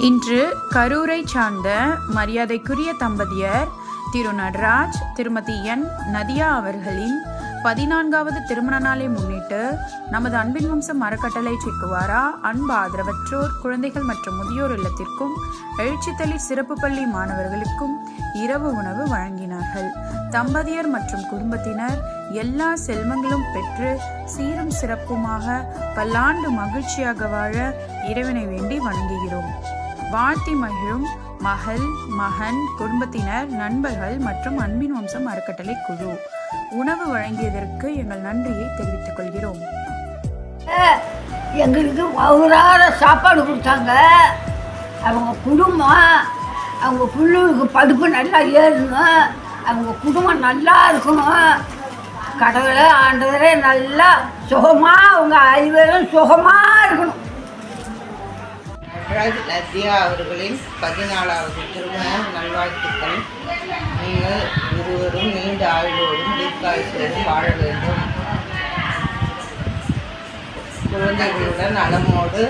இன்று கரூரை சார்ந்த மரியாதைக்குரிய தம்பதியர் திரு நடராஜ் திருமதி என் நதியா அவர்களின் பதினான்காவது திருமண நாளை முன்னிட்டு நமது அன்பின் வம்சம் அறக்கட்டளை செக்குவாரா? அன்பு ஆதரவற்றோர் குழந்தைகள் மற்றும் முதியோர் இல்லத்திற்கும் எழுச்சித்தளி சிறப்பு பள்ளி மாணவர்களுக்கும் இரவு உணவு வழங்கினார்கள். தம்பதியர் மற்றும் குடும்பத்தினர் எல்லா செல்வங்களும் பெற்று சீரும் சிறப்புமாக பல்லாண்டு மகிழ்ச்சியாக வாழ இறைவனை வேண்டி வணங்குகிறோம். வாழ்த்தி மகிழும் மகள் மகன் குடும்பத்தினர் நண்பர்கள் மற்றும் அன்பின் வம்சம் அறக்கட்டளை குழு. உணவு வழங்கியதற்கு எங்கள் நன்றியை தெரிவித்துக் கொள்கிறோம். எங்களுக்கு வவுறாத சாப்பாடு கொடுத்தாங்க. அவங்க குடும்பம் அவங்க பிள்ளைகளுக்கு படிப்பு நல்லா ஏறணும். அவங்க குடும்பம் நல்லா இருக்கணும். கடவுளை ஆண்டவரே நல்லா சுகமாக அவங்க ஐவரும் சுகமாக இருக்கணும். வித்யா அவர்களின் பதினாலாவது திருமண நல்வாழ்த்துக்கள். நீங்கள் இருவரும் நீண்ட ஆயுளோடும் தீர்க்காயுசோடும் வாழ வேண்டும். குழந்தைகளுடன் நலமோடு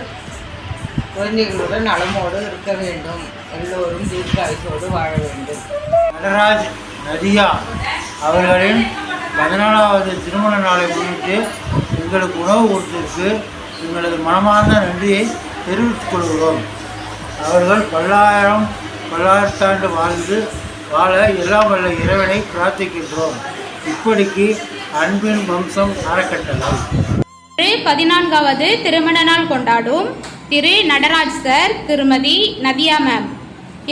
குழந்தைகளுடன் நலமோடு இருக்க வேண்டும். எல்லோரும் தீர்க்காயுசோடு வாழ வேண்டும். நடராஜ் நதியா அவர்களின் பதினாலாவது திருமண நாளை முன்னிட்டு எங்களுக்கு உணவு கொடுத்ததற்கு எங்களது மனமார்ந்த நன்றியை தெரிவித்துக் கொள்கிறோம். அவர்கள் பல்லாயிரம் பல்லாயிரத்தாண்டு வாழ்ந்து வாழ எல்லாம் வல்ல இறைவனை பிரார்த்திக்கின்றோம். இப்படிக்கு அன்பின் வம்சம் அறக்கட்டளை. திரு பதினான்காவது திருமண நாள் கொண்டாடும் திரு நடராஜ் சார் திருமதி நதியா மேம்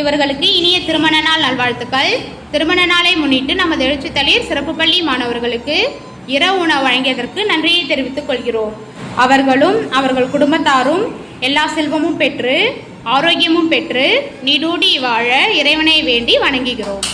இவர்களுக்கு இனிய திருமண நாள் நல்வாழ்த்துக்கள். திருமண நாளை முன்னிட்டு நமது எழுச்சித்தளிர் சிறப்பு பள்ளி மாணவர்களுக்கு இரவு உணவு வழங்கியதற்கு நன்றியை தெரிவித்துக் கொள்கிறோம். அவர்களும் அவர்கள் குடும்பத்தாரும் எல்லா செல்வமும் பெற்று ஆரோக்கியமும் பெற்று நீடூடி வாழ இறைவனை வேண்டி வணங்குகிறோம்.